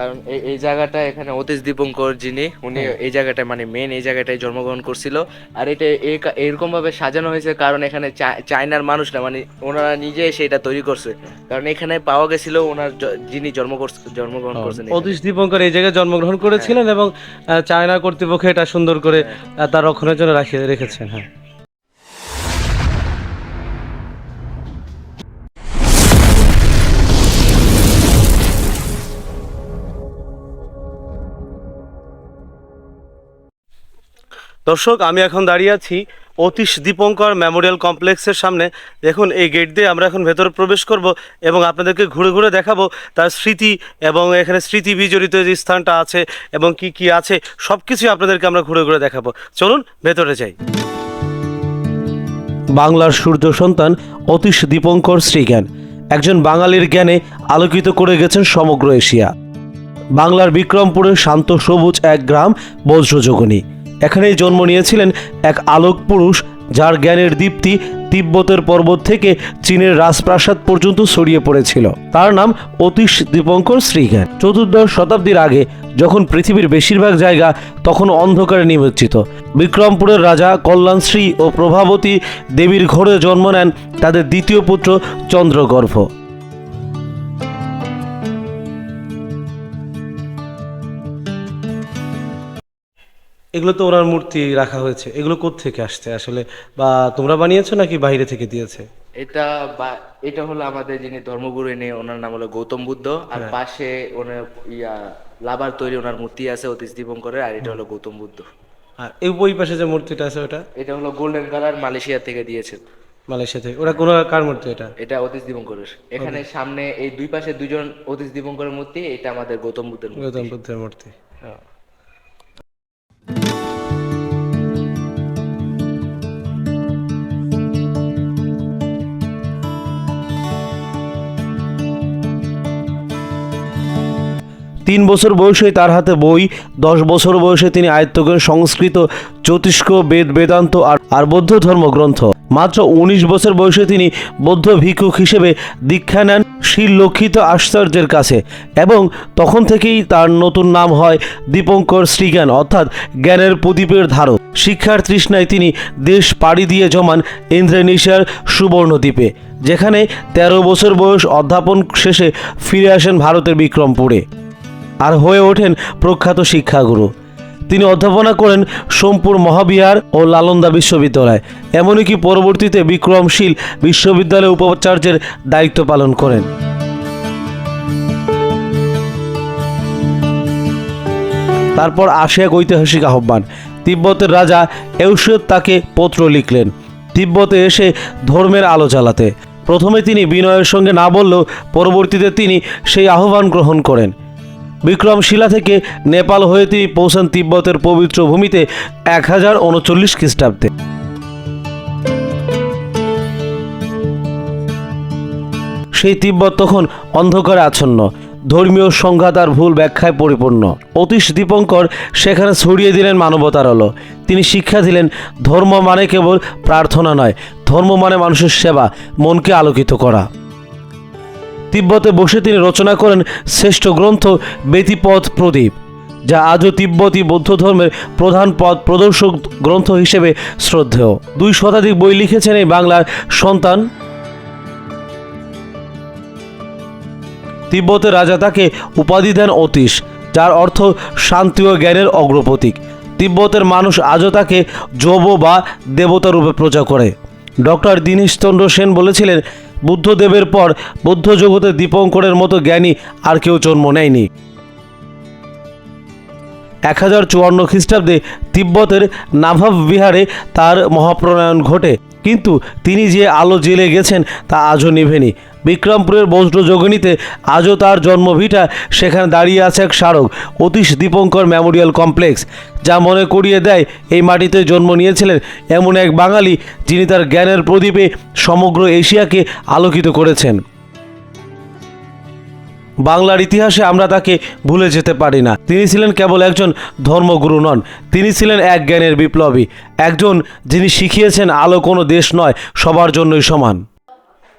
কারণ এই জায়গাটা এখানে অতীশ দীপঙ্কর যিনি উনি হ্যাঁ। এই জায়গাটায় মানে মেন এই জায়গাটায় জন্মগ্রহণ করছিল। আর এটা এরকম ভাবে সাজানো হয়েছে কারণ এখানে চায়নার মানুষরা মানে ওনারা নিজে এসে এটা তৈরি করছে। কারণ এখানে পাওয়া গেছিল ওনার যিনি জন্ম জন্মগ্রহণ করছেন অতীশ দীপঙ্কর এই জায়গায় জন্মগ্রহণ করেছিলেন এবং আহ, চায়না কর্তৃপক্ষ এটা সুন্দর করে তার রক্ষণের জন্য রাখিয়ে রেখেছেন হ্যাঁ। দর্শক, আমি এখন দাঁড়িয়ে আছি অতীশ দীপঙ্কর মেমোরিয়াল কমপ্লেক্সের সামনে। দেখুন, এই গেট দিয়ে আমরা এখন ভেতরে প্রবেশ করব এবং আপনাদেরকে ঘুরে ঘুরে দেখাবো তার স্মৃতি এবং এখানে স্মৃতি বিজড়িত যে স্থানটা আছে এবং কি কি আছে সব কিছুই আপনাদেরকে আমরা ঘুরে ঘুরে দেখাবো। চলুন, ভেতরে যাই। বাংলার সূর্য সন্তান অতীশ দীপঙ্কর শ্রীজ্ঞান। একজন বাঙালির জ্ঞানে আলোকিত করে গেছেন সমগ্র এশিয়া। বাংলার বিক্রমপুরের শান্ত সবুজ এক গ্রাম বজ্রযোগনী। এখানেই জন্ম নিয়েছিলেন এক আলোক পুরুষ যার জ্ঞানের দীপ্তি তিব্বতের পর্বত থেকে চীনের রাজপ্রাসাদ পর্যন্ত ছড়িয়ে পড়েছিল। তার নাম অতীশ দীপঙ্কর শ্রীজ্ঞান চতুর্দশ শতাব্দীর আগে যখন পৃথিবীর বেশিরভাগ জায়গা তখন অন্ধকারে নিমজ্জিত। বিক্রমপুরের রাজা কল্যাণশ্রী ও প্রভাবতী দেবীর ঘরে জন্ম নেন তাদের দ্বিতীয় পুত্র চন্দ্রগর্ভ। এগুলো তো ওনার মূর্তি রাখা হয়েছে। এগুলো থেকে আসছে আসলে? বা তোমরা বানিয়েছো নাকি বাইরে থেকে দিয়েছে? এটা বা এটা হলো আমাদের যিনি ধর্মগুরু এনে ওনার নাম হলো গৌতম বুদ্ধ। আর হ্যাঁ। পাশে ওনার ইয়া লাভার তৈরি ওনার মূর্তি আছে অতীশ দীপঙ্করের আর এটা হলো গৌতম বুদ্ধ। আর এই ওই পাশে যে মূর্তিটা আছে ওটা? এটা হলো গোল্ডেন কালার মালয়েশিয়া থেকে দিয়েছে। মালয়েশিয়া থেকে। ওটা কোনো কার মূর্তি এটা? এটা অতীশ দীপঙ্করের। এখানে সামনে এই দুই পাশে দুজন অতীশ দীপঙ্করের মূর্তি এটা আমাদের গৌতম বুদ্ধের মূর্তি। গৌতম বুদ্ধের মূর্তি। হ্যাঁ। তিন বছর বয়সে তার হাতে বই, দশ বছর বয়সে তিনি আয়ত্ত করেন সংস্কৃত জ্যোতিষ্ক বেদ বেদান্ত আর বৌদ্ধ ধর্মগ্রন্থ। মাত্র উনিশ বছর বয়সে তিনি বৌদ্ধ ভিক্ষুক হিসেবে দীক্ষা নেন শ্রী লক্ষিত আশ্চর্যের কাছে এবং তখন থেকেই তার নতুন নাম হয় দীপঙ্কর শ্রীজ্ঞান, অর্থাৎ জ্ঞানের প্রদীপের ধারক। শিক্ষার তৃষ্ণায় তিনি দেশ পাড়ি দিয়ে জমান ইন্দ্রনেশিয়ার সুবর্ণদ্বীপে, যেখানে তেরো বছর বয়স অধ্যাপন শেষে ফিরে আসেন ভারতের বিক্রমপুরে। আর হয়ে ওঠেন প্রখ্যাত শিক্ষাগুরু। তিনি অধ্যাপনা করেন সোমপুর মহাবিহার ও লালন্দা বিশ্ববিদ্যালয়। এমনকি পরবর্তীতে বিক্রমশীল বিশ্ববিদ্যালয় উপাচার্যের দায়িত্ব পালন করেন। তারপর আসে এক ঐতিহাসিক আহ্বান। তিব্বতের রাজা এউসেদ তাকে পত্র লিখলেন। তিব্বতে এসে ধর্মের আলো জ্বালাতে। প্রথমে তিনি বিনয়ের সঙ্গে না বললেও পরবর্তীতে তিনি সেই আহ্বান গ্রহণ করেন। বিক্রমশিলা থেকে নেপাল হয়ে তিনি পৌঁছান তিব্বতের পবিত্র ভূমিতে এক হাজার উনচল্লিশ খ্রিস্টাব্দে। সেই তিব্বত তখন অন্ধকারে আচ্ছন্ন, ধর্মীয় সংঘাত আর ভুল ব্যাখ্যায় পরিপূর্ণ। অতীশ দীপঙ্কর সেখানে ছড়িয়ে দিলেন মানবতার আলো। তিনি শিক্ষা দিলেন, ধর্ম মানে কেবল প্রার্থনা নয়, ধর্ম মানে মানুষের সেবা, মনকে আলোকিত করা। তিব্বতে বসে তিনি রচনা করেন শ্রেষ্ঠ গ্রন্থ ব্যতিপথ প্রদীপ, যা আজও তিব্বতী বৌদ্ধ ধর্মের প্রধান পথ প্রদর্শক গ্রন্থ হিসেবে শ্রদ্ধেয়। দুই শতাধিক বই লিখেছেন এই বাংলার সন্তান। তিব্বতের রাজা তাকে উপাধি দেন অতীশ, যার অর্থ শান্তি ও জ্ঞানের অগ্রপ্রতীক। তিব্বতের মানুষ আজও তাকে যব বা দেবতা রূপে প্রজা করে। ডক্টর দীনেশচন্দ্র সেন বলেছিলেন বুদ্ধদেবের পর বৌদ্ধ জগতে দীপঙ্করের মতো জ্ঞানী আর কেউ জন্ম নেয়নি। এক হাজার চুয়ান্ন খ্রিস্টাব্দে তিব্বতের নাভাব বিহারে তার মহাপ্রণয়ন ঘটে। কিন্তু তিনি যে আলো জেলে গেছেন তা আজও নিভেনি। বিক্রমপুরের বজ্রযোগিনীতে আজও তার জন্মভিটা সেখানে দাঁড়িয়ে আছে এক স্মারক, অতীশ দীপঙ্কর মেমোরিয়াল কমপ্লেক্স, যা মনে করিয়ে দেয় এই মাটিতে জন্ম নিয়েছিলেন এমন এক বাঙালি যিনি তার জ্ঞানের প্রদীপে সমগ্র এশিয়াকে আলোকিত করেছেন। বাংলার ইতিহাসে আমরা তাকে ভুলে যেতে পারি না। তিনি ছিলেন কেবল একজন ধর্মগুরু নন, তিনি ছিলেন এক জ্ঞানের বিপ্লবী, একজন যিনি শিখিয়েছেন আলো কোনো দেশ নয়, সবার জন্যই সমান।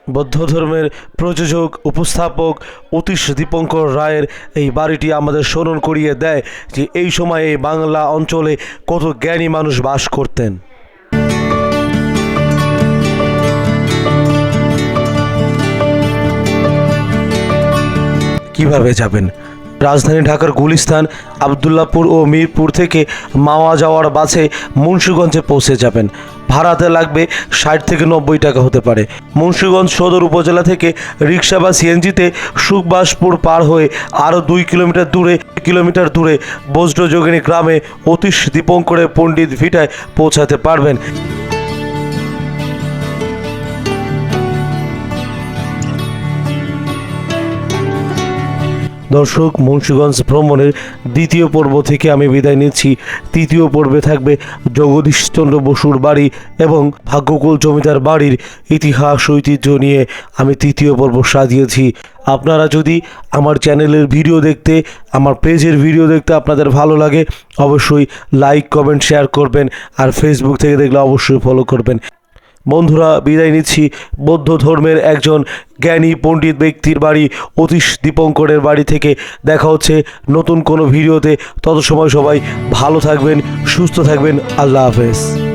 বৌদ্ধ ধর্মের প্রযোজক, উপস্থাপক অতীশ দীপঙ্কর রায়ের এই বাড়িটি আমাদের স্মরণ করিয়ে দেয় যে এই সময়ে বাংলা অঞ্চলে কত জ্ঞানী মানুষ বাস করতেন। কীভাবে যাবেন? রাজধানী ঢাকার গুলিস্তান, আবদুল্লাপুর ও মিরপুর থেকে মাওয়া যাওয়ার বাসে মুন্সীগঞ্জে পৌঁছে যাবেন। ভাড়াতে লাগবে ষাট থেকে নব্বই টাকা হতে পারে। মুন্সীগঞ্জ সদর উপজেলা থেকে রিক্সা বা সিএনজিতে সুখবাসপুর পার হয়ে আরও দুই কিলোমিটার দূরে কিলোমিটার দূরে বজ্রযোগিনী গ্রামে অতীশ দীপঙ্করের পণ্ডিত ভিটায় পৌঁছাতে পারবেন। দর্শক, মুন্সীগঞ্জ ভ্রমণের দ্বিতীয় পর্ব থেকে আমি বিদায় নিচ্ছি। তৃতীয় পর্বে থাকবে জগদীশচন্দ্র বসুর বাড়ি এবং ভাগ্যকুল জমিদার বাড়ির ইতিহাস, ঐতিহ্য নিয়ে আমি তৃতীয় পর্ব সাজিয়েছি। আপনারা যদি আমার চ্যানেলের ভিডিও দেখতে, আমার পেজের ভিডিও দেখতে আপনাদের ভালো লাগে, অবশ্যই লাইক, কমেন্ট, শেয়ার করবেন আর ফেসবুক থেকে দেখলে অবশ্যই ফলো করবেন। বন্ধুরা, বিদায় নিচ্ছি। বৌদ্ধ ধর্মের একজন জ্ঞানী পণ্ডিত ব্যক্তির বাড়ি অতীশ দীপঙ্করের বাড়ি থেকে। দেখা হচ্ছে নতুন কোনো ভিডিওতে। তত সময় সবাই ভালো থাকবেন, সুস্থ থাকবেন। আল্লাহ হাফেজ।